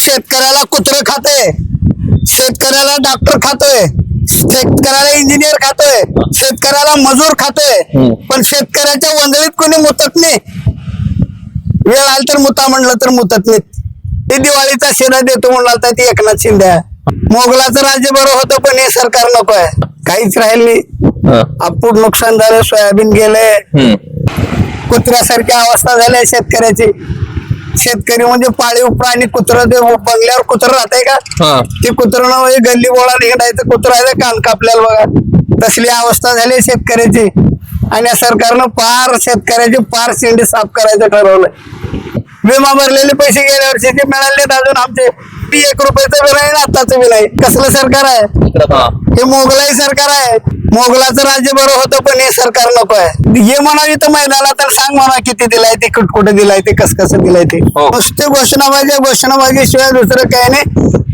शेतकऱ्याला कुत्र खातोय. शेतकऱ्याला डॉक्टर खातोय. शेतकऱ्याला इंजिनियर खातोय. शेतकऱ्याला मजूर खातोय. पण शेतकऱ्याच्या वंदळीत कोणी मुतत नाही. वेळ आली तर मुता म्हणलं तर मुतत नाही ते दिवाळीचा शिरा देतो म्हणला तर ती एकनाथ शिंदे. मोगलाचं राज्य बरं होतं पण हे सरकार नको आहे. काहीच राहील नाही. अपूर नुकसान झालं सोयाबीन गेले. कुत्र्यासारखी अवस्था झाली आहे शेतकऱ्याची. शेतकरी म्हणजे पाळीव प्राणी कुत्र ते बंगल्यावर कुत्र राहतंय का? हा. ते कुत्र ना गल्ली बोळा निघायचं कुत्र आहे कान कापल्याला बघा. तसली अवस्था झाली शेतकऱ्याची. आणि या सरकारनं पार शेतकऱ्याची पार शेंडी साफ करायचं ठरवलंय. विमा भरलेले पैसे गेल्या वर्षीचे मिळाले अजून आमचे ती एक रुपयाचं बिल आहे ना बिल आहे कसलं सरकार आहे? हा. हे मोगलाई सरकार आहे. मोगलाचं राज्य बरं होतं पण हे सरकार नको आहे. हे म्हणावी तर महिलाला तर सांग म्हणा किती दिलाय ते कुठ कुठे दिलाय ते कस कसं दिलाय ते. हो. नुसते घोषणाबाजी घोषणाबाजी शिवाय दुसरं काय नाही.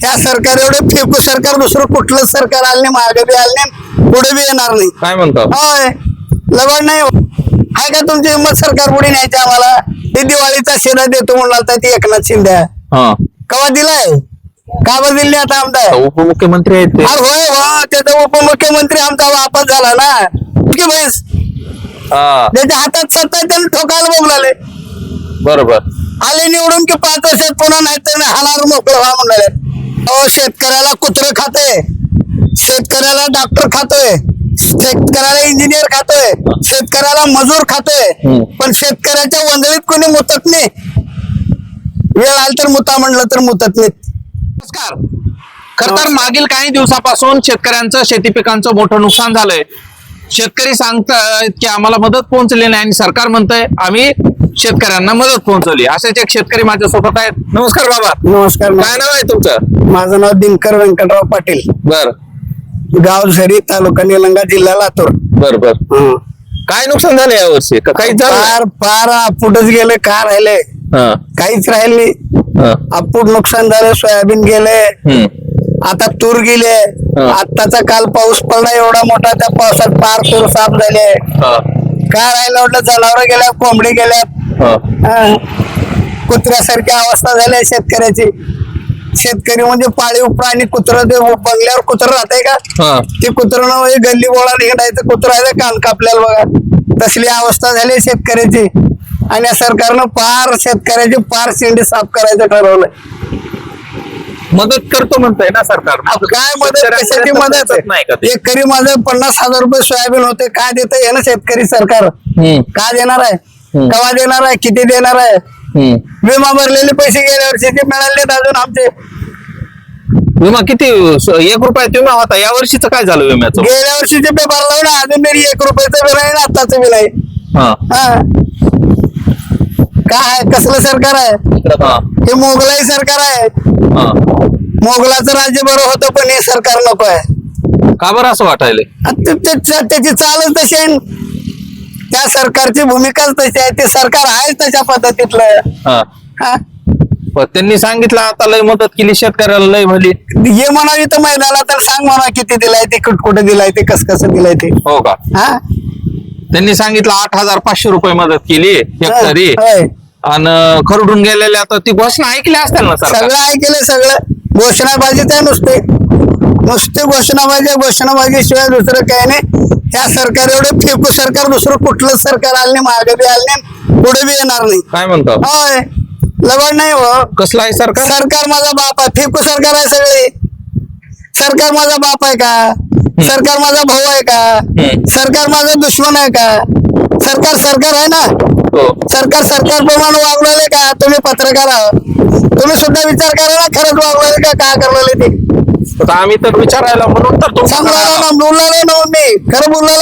या सरकार एवढं फेकू सरकार दुसरं कुठलं सरकार आलं नाही मागे बी आलं नाही पुढे बी येणार नाही. काय म्हणतो? होय. लगड नाही. आहे का तुमची हिंमत सरकार पुढे न्यायची आम्हाला? ते दिवाळीचा शिरा देतो म्हणला तर ती एकनाथ शिंदे. हा. कवा दिलाय? का बा दिली आता आमदार? तर उपमुख्यमंत्री आहेत ते. अरे होय हो त्याचा उपमुख्यमंत्री आमचा वापस झाला ना. की बस. हा. त्याच्या हातात सत्ता आहे, त्याने ठोकायला बोगलाले बरोबर. आले निवडून की पाच वर्षात पुन्हा नाही तर हाणार मोकळं व्हा म्हणाले अहो शेतकऱ्याला कुत्र खातोय. शेतकऱ्याला डॉक्टर खातोय. शेतकऱ्याला इंजिनियर खातोय. शेतकऱ्याला मजूर खातोय. हम्म. पण शेतकऱ्याच्या वंदळीत कोणी मुतत नाही. वेळ आली तर मुता म्हणलं तर मुतत नाही नमस्कार. खर तर मागील काही दिवसापासून शेतकऱ्यांचं शेती पिकांचं मोठं नुकसान झालंय. शेतकरी सांगतायत की आम्हाला मदत पोहोचली नाही आणि सरकार म्हणतंय आम्ही शेतकऱ्यांना मदत पोहोचवली. असेच एक शेतकरी माझ्या सोबत आहेत. नमस्कार बाबा. नमस्कार काय नाव आहे तुमचं? माझं नाव दिनकर व्यंकटराव पाटील. बर. गाव झरी तालुका निलंगा जिल्हा लातूर. बर बर. हं. काय नुकसान झालं यावर्षी? का काहीच झालं? नाही? फार फार अपुटच गेले का राहिले? हा, काहीच राहील नाही. अपूट नुकसान झालं सोयाबीन गेले आता तूर गेले आत्ताचा काल पाऊस पडला एवढा मोठा त्या पावसात फार तूर साफ झाले. काय राहिलं म्हटलं जनावर गेल्या कोंबडी गेल्यात. हं. कुत्र्यासारखी अवस्था झाली शेतकऱ्याची. शेतकरी म्हणजे पाळीव प्राणी कुत्र ते बंगल्यावर कुत्र राहतंय का. ते कुत्र गल्ली बोळा निघायचं कुत्र आहे कान कापल्याला बघा. तसली अवस्था झाली शेतकऱ्याची. आणि या सरकारनं पार शेतकऱ्याची पार शेंडी साफ करायचं ठरवलंय. मदत करतो म्हणतंय ना सरकार. काय मदत? कशाची मदत? शेतकऱ्यांपर्यंत नाही का ते? एकरी माझं पन्नास हजार रुपये सोयाबीन होते काय देत आहे ना शेतकरी सरकार. हम्म, का देणार आहे? हम्म. केव्हा देणार आहे? किती देणार आहे? हम्म. विमा भरलेले पैसे गेल्या वर्षीचे मिळाले अजून आमचे. विमा किती स- एक रुपयात विमा होता. या वर्षीचं काय झालं विम्याचं? गेल्या वर्षीचे पेपर लावून अजून तरी एक रुपयाचं बिल आहे ना आत्ताचं बिल आहे हा, हा. काय आहे? कसलं सरकार आहे? हा, हे मोगलाई सरकार आहे. हा. मोगलाचं राज्य बरं होतं पण हे सरकार नको आहे. का बरं असं वाटायले आणि ते- ते- ते- त्याची चालच तशी आहे. त्या सरकारची भूमिकाच तशी आहे. ते सरकार आहेच तशा पद्धतीतलं. हा. हा. पण त्यांनी सांगितलं आता लय मदत केली शेतकऱ्याला लय भली. हे म्हणावी तर महिलाला तर सांग म्हणा किती दिलाय ते कुठ कुठे दिलाय ते कस कसं दिलाय ते. हो का? हा. त्यांनी सांगितलं आठ हजार पाचशे रुपये मदत केली हेक्टरी. होय. आणि खरडून गेलेल्या आता ती घोषणा ऐकली असतील ना सर सगळं ऐकलंय सगळं. घोषणाबाजीच आहे नुसते. नुसते घोषणाबाजी घोषणाबाजी शिवाय दुसरं काही नाही. या सरकार एवढं फेकू सरकार दुसरं कुठलं सरकार आलं नाही मागे बी आलं नाही पुढे बी येणार नाही. काय म्हणतो होय. लगड नाही हो. कसलं आहे सरकार? सरकार माझा बाप आहे. फेकू सरकार आहे सगळे. सरकार माझा बाप आहे का? सरकार माझा भाऊ आहे का. सरकार माझा दुश्मन आहे का? सरकार सरकार आहे ना. सरकार सरकार प्रमाणे वागवले का? तुम्ही पत्रकार आहात. तुम्ही सुद्धा विचार करा ना खरंच वागवले का? काय करलेले ते? आता आम्ही तर विचारायला म्हणून तर सांगला आलो. ना मी. खरं बोलला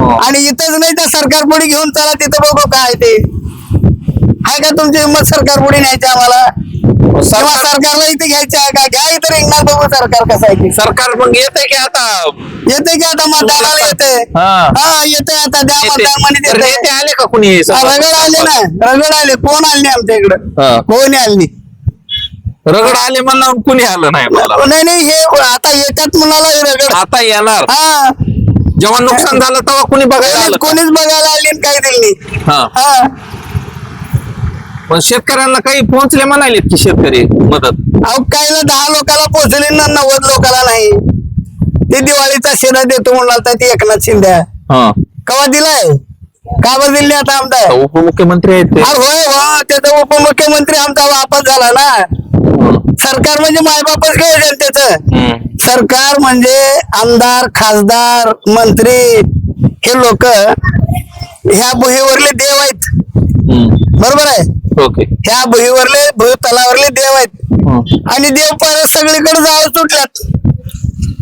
हो. आणि इथंच नाही त्या सरकार पुढे घेऊन चला तिथं बघू काय ते. आहे का तुमची हिंमत सरकार पुढे न्यायची आम्हाला? सरकार सरकारला इथे घ्यायचं आहे का? घ्या इथं रिंगणार बघू सरकार कसं आहे ते. सरकार मग येते की आता? येते की आता मतदानाला येते हा. हा येते आता. द्या येते. मतदान म्हणे तर. नेते आले का कुणी? हा, रगड आले ना. रगड आले. कोण आले आमच्या इकडं? हा. कोणी आले नाही? रगड आले म्हणून कुणी आलं नाही मला? नाही नाही हे आता येतात म्हणाला हे रगड. आता येणार. हा. जेव्हा नुकसान झालं तेव्हा कुणी बघायला आलं? कोणीच बघायला आले आणि काही दिली नाही. हा. हा. पण शेतकऱ्यांना काही पोहोचले म्हणालेत की शेतकरी मदत. अहो कायला दहा लोकांना पोहोचले ना नव्वद लोकांना नाही. ते दिवाळीचा शिरा देतो म्हणला ते एकनाथ शिंदे हा. कवा दिलाय? का बरं दिले आता आमदार? उपमुख्यमंत्री आहेत ते. अरे होय हो त्याचा उपमुख्यमंत्री आमचा वापस झाला ना. सरकार म्हणजे मायबापच घेऊ जनतेचं. सरकार म्हणजे आमदार खासदार मंत्री हे लोक ह्या भुईवरले देव आहेत. बरोबर आहे? ओके. ह्या भुईवरले भूतलावरले देव आहेत. आणि देव परत सगळीकडे जावं सुटल्यात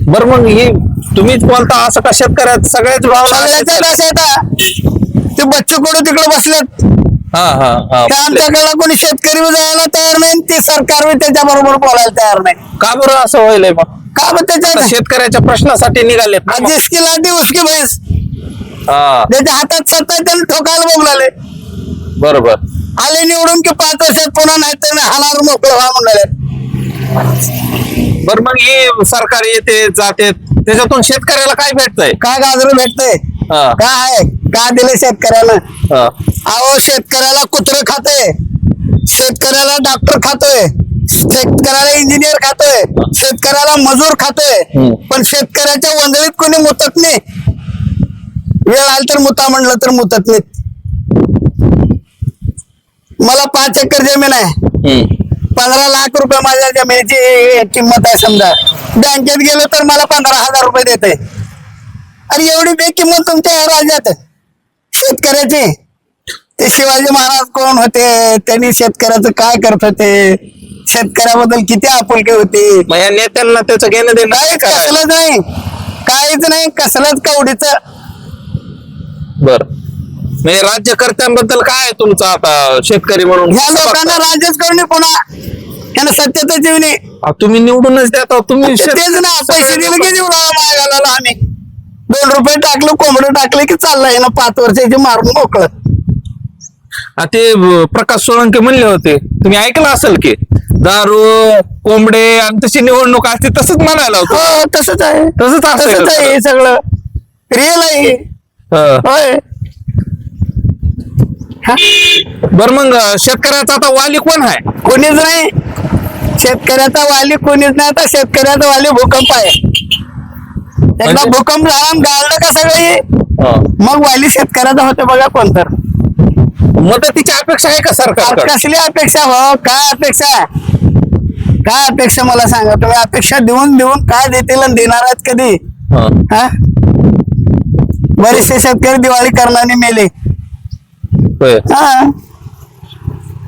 बरं मग ही तुम्हीच बोलता असं का शेतकऱ्यात सगळ्याच सगळ्याच्या दशात ते बच्चू कडू तिकडे बसलेत हा हा हा. आमच्याकडे कोणी शेतकरी जायला तयार नाही ते सरकार त्याच्या बरोबर बोलायला तयार नाही. का बरं असं व्हायलंय मग? का आता त्याच्या शेतकऱ्याच्या प्रश्नासाठी निघालेत ना मग. जिसकी लाटी उसकी भैंस. त्याच्या हातात सत्ता त्याला ठोकायला बघलाले बरोबर. आले निवडून की पाच वर्षात पुन्हा नाही तर हाणार मोकळं व्हा म्हणाले. बरं मग हे सरकार येते जाते त्याच्यातून शेतकऱ्याला काय भेटतंय? काय गाजर भेटतंय. काय आहे? का दिले शेतकऱ्याला. अहो शेतकऱ्याला कुत्र खातोय. शेतकऱ्याला डॉक्टर खातोय. शेतकऱ्याला इंजिनियर खातोय. शेतकऱ्याला मजूर खातोय. पण शेतकऱ्याच्या वंदळीत कोणी मुतत नाही. वेळ आली तर मुता म्हणलं तर मुतत नाहीत. मला पाच एकर जमीन आहे. पंधरा लाख रुपये माझ्या जमिनीची किंमत आहे समजा. बँकेत गेलो तर मला पंधरा हजार रुपये देते. अरे एवढी बेकिंमत तुमच्या या राज्यात शेतकऱ्याची. ते शिवाजी महाराज कोण होते? त्यांनी शेतकऱ्याचं काय करत होते? शेतकऱ्याबद्दल किती आपुलकी होती? मग या नेत्यांना त्याचं घेणं देणं काय? कसलंच नाही. काहीच नाही. कसलंच कवडीच. बर. म्हणजे राज्यकर्त्यांबद्दल काय आहे तुमचं आता शेतकरी म्हणून? ह्या लोकांना राज्यच करून पुन्हा. यांना सत्यता जीवनी आ, तुम्ही निवडूनच देता तुम्ही शेत- तेच ना पैसे दिले की देऊ मागायला आम्ही दोन रुपये टाकलं कोंबडं टाकलं की चाललंय ना पाच वर्षाची मारून मोकळं. आ, ते प्रकाश सोळंके म्हणले होते. तुम्ही ऐकलं असेल की दारू कोंबडे आणि तशी निवडणूक असते तसंच म्हणायला हो होतं तसंच आहे. तसंच असतंय तसंच आहे हे सगळं. रिअल आहे हे. हा. होय. हा? बरं मग शेतकऱ्याचा आता वाली कोण आहे कोणीच नाही. शेतकऱ्याचा वाली कोणीच नाही आता शेतकऱ्याचा वाली भूकंप आहे. एकदा म्हणजे? भूकंप झाला गाळलं का सगळं? मग वाली शेतकऱ्याचा होते बघा कोणतर मदतीची अपेक्षा आहे का सरकार कसली अपेक्षा हो? काय अपेक्षा काय अपेक्षा मला सांगा? तुम्ही अपेक्षा देऊन देऊन काय देतील आणि देणार आहेत कधी? हा? बरेचसे शेतकरी दिवाळी करणारे मेले. हा.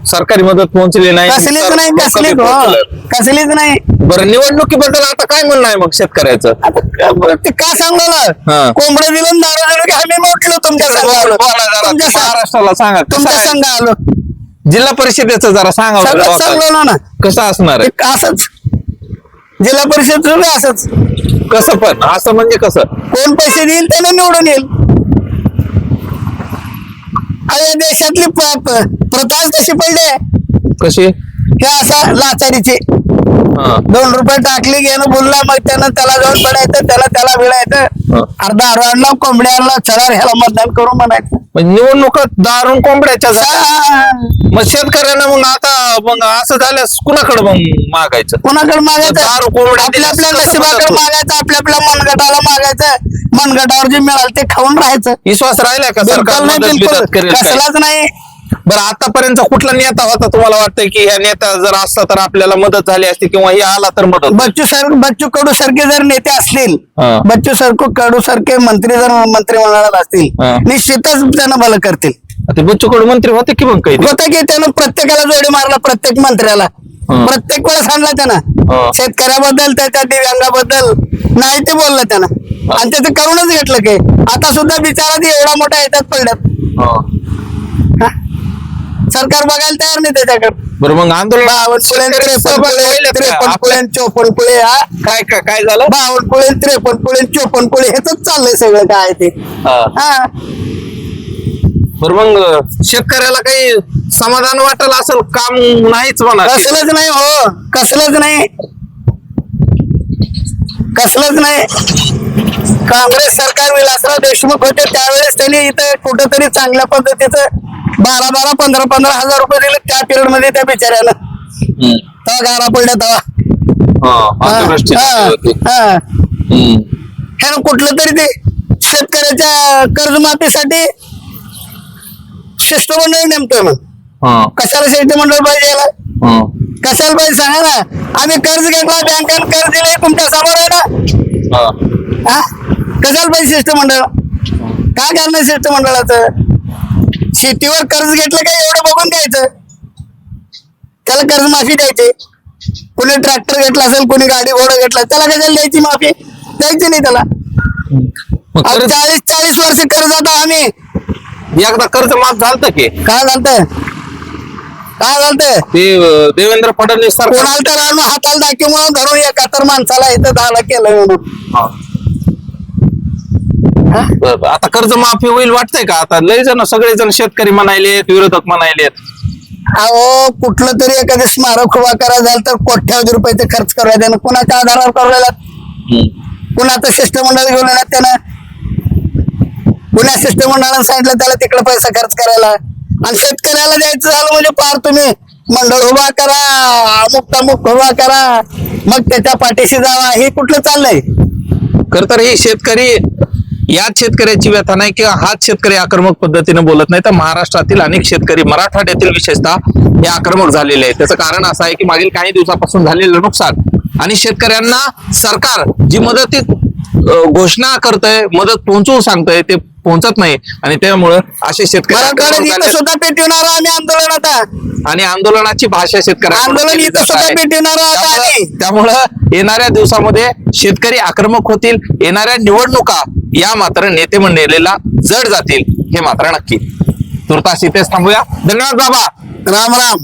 सरकारी मदत पोहोचली नाही कसलीच नाही कसलीच हो. कसलीच नाही. बरं निवडणुकीबद्दल आता काय म्हणणं आहे मग शेतकऱ्याचं? आता क- ते का सांगू हा. ना कोंबडं दिलं दारू दिलं की आम्ही मोठलो तुमच्या संघ आलो बोला जरा, तुमच्या संघ- महाराष्ट्राला सांगा कसं तुमच्या आहे? संघ आलो. जिल्हा परिषदेचं जरा सांगा बरं सगळं. सांगलो ना. कसं असणार आहे? ते असंच. जिल्हा परिषद असंच. कसं पण असं म्हणजे कसं? कोण पैसे देईल त्याला निवडून येईल. अरे देशातली प्रथाच तशी पडली कशी हे असा लाचारीची. दोन रुपये टाकले घेणं बोलला मग त्यानं त्याला जाऊन पडायचं त्याला त्याला. भिडायचं अर्धा हरवाडला कोंबड्या आणला चला ह्याला मतदान करून म्हणायचं निवडणुकात दारून कोंबड्याच्या. मग शेतकऱ्यांना मग आता मग असं झाल्यास कुणाकडे मग मागायचं कोणाकडे मागायचं दारू कोंबड्या आपल्या आपल्या नशिबाकडे? मागायचं आपल्या आपल्या मनगटाला मागायचं मनगटावर जे मिळालं ते खाऊन राहायचं विश्वास राहिलाय का सरकार बिलकुल नाही मदत बिलकुल बिदत करेल काय? कसलाच नाही बरं आतापर्यंत कुठला नेता होता तुम्हाला वाटतंय की ह्या नेता जर असता तर आपल्याला मदत झाली असती किंवा हे आला तर मदत? बच्चू सर बच्चू कडू सारखे जर नेते असतील हा. बच्चू सरको कडू सारखे मंत्री जर मंत्रिमंडळात असतील हा. निश्चितच त्यांना भलं करतील ते बच्चू कडू मंत्री होते की मग काही होतं की त्यानं प्रत्येकाला जोडी मारला प्रत्येक मंत्र्याला हा. प्रत्येक वेळेस आणला हा. त्यानं शेतकऱ्याबद्दल त्याच्या दिव्यांगाबद्दल नाही ते बोललं त्यानं आणि त्याचं करूनच घेतलं की. आता सुद्धा बिचारा एवढा मोठा याच्यात पडल्यात. हा? सरकार बघायला तयार नाही त्याच्याकडे. बरं मग आंदोलन त्रेपन्न चोपन्न कुळे हा? काय काय काय झालं? बावनकुळे त्रेपन्न कुळे चोपन्न कुळे हेच चाललंय सगळं काय ते. हा. बरं मग शेतकऱ्याला काही समाधान वाटेल असं काम नाहीच म्हणा कसलंच नाही हो. कसलंच नाही. कसलंच नाही काँग्रेस सरकार विलासराव देशमुख होते त्यावेळेस त्यांनी इथं कुठंतरी चांगल्या पद्धतीचं बारा बारा पंधरा पंधरा हजार रुपये दिले त्या पिरियडमध्ये त्या बिचाऱ्यानं हम्म. तेव्हा गारा पडल्या तेव्हा हा. हा. ह्यानं कुठलं तरी ते शेतकऱ्याच्या कर्जमाफीसाठी शिष्टमंडळ नेमतोय मग कशाला शिष्टमंडळ पाहिजे याला. कशाला पाहिजे सांगा ना? आम्ही कर्ज घेतला बँकेनं कर्ज दिले तुमच्यासमोर आहे ना? हा. हा? कशाला पाहिजे शिष्टमंडळ? काय करणार शिष्टमंडळाचं? शेतीवर कर्ज घेतलं का एवढं बघून घ्यायचं? त्याला कर्ज माफी द्यायची. कोणी ट्रॅक्टर घेतला असेल कोणी गाडी घोडा घेतला त्याला कशाला द्यायची माफी? द्यायची नाही त्याला. मग अहो, कर्ज चाळीस चाळीस वर्ष कर्ज आता आम्ही. एकदा कर्ज माफ झालं की? काय झालतंय काय ते अं, देवेंद्र फडणवीस कोणाला तर आणून हाताला दाखी म्हणून धरून एका तर माणसाला इथं दहाला केलं म्हणून हा. आता कर्ज माफी होईल वाटतंय का? आता लय जण सगळे जण शेतकरी म्हणायलेत विरोधक म्हणायलेत. अहो कुठलं तरी एखादं स्मारक उभा करायचं झालं तर कोट्यावधी रुपयाचे खर्च करायला त्यानं कुणाच्या आधारावर करायला कुणाचं शिष्टमंडळ घेऊन येणार त्यानं? पुण्या शिष्टमंडळानं सांगितलं त्याला तिकडे पैसा खर्च करायला? आणि शेतकऱ्याला द्यायचं झालं म्हणजे पार तुम्ही. मंडळ उभा करा अमुक मुक्त उभा करा. मग त्याच्या पाठीशी जावा. हे कुठलं चाललंय? खर तर हे शेतकरी याच शेतकऱ्याची व्यथा नाही किंवा हाच शेतकरी आक्रमक पद्धतीने बोलत नाही. तर महाराष्ट्रातील अनेक शेतकरी मराठवाड्यातील विशेषतः हे आक्रमक झालेले आहेत. त्याचं कारण असं आहे की मागील काही दिवसापासून झालेलं नुकसान आणि शेतकऱ्यांना सरकार जी मदतीत घोषणा करतंय मदत पोहोचवू सांगतंय ते पोहोचत नाही आणि त्यामुळं असे शेतकरी. सुद्धा पेटवणार आम्ही आंदोलन आता आणि आंदोलनाची भाषा शेतकऱ्यांकडून आंदोलन इथं. पेटवणार. त्यामुळं येणाऱ्या दिवसामध्ये शेतकरी आक्रमक होतील येणाऱ्या निवडणुका या मात्र नेते मंडळीला जड जातील हे मात्र नक्की तुर्तास इथेच थांबूया धन्यवाद बाबा राम राम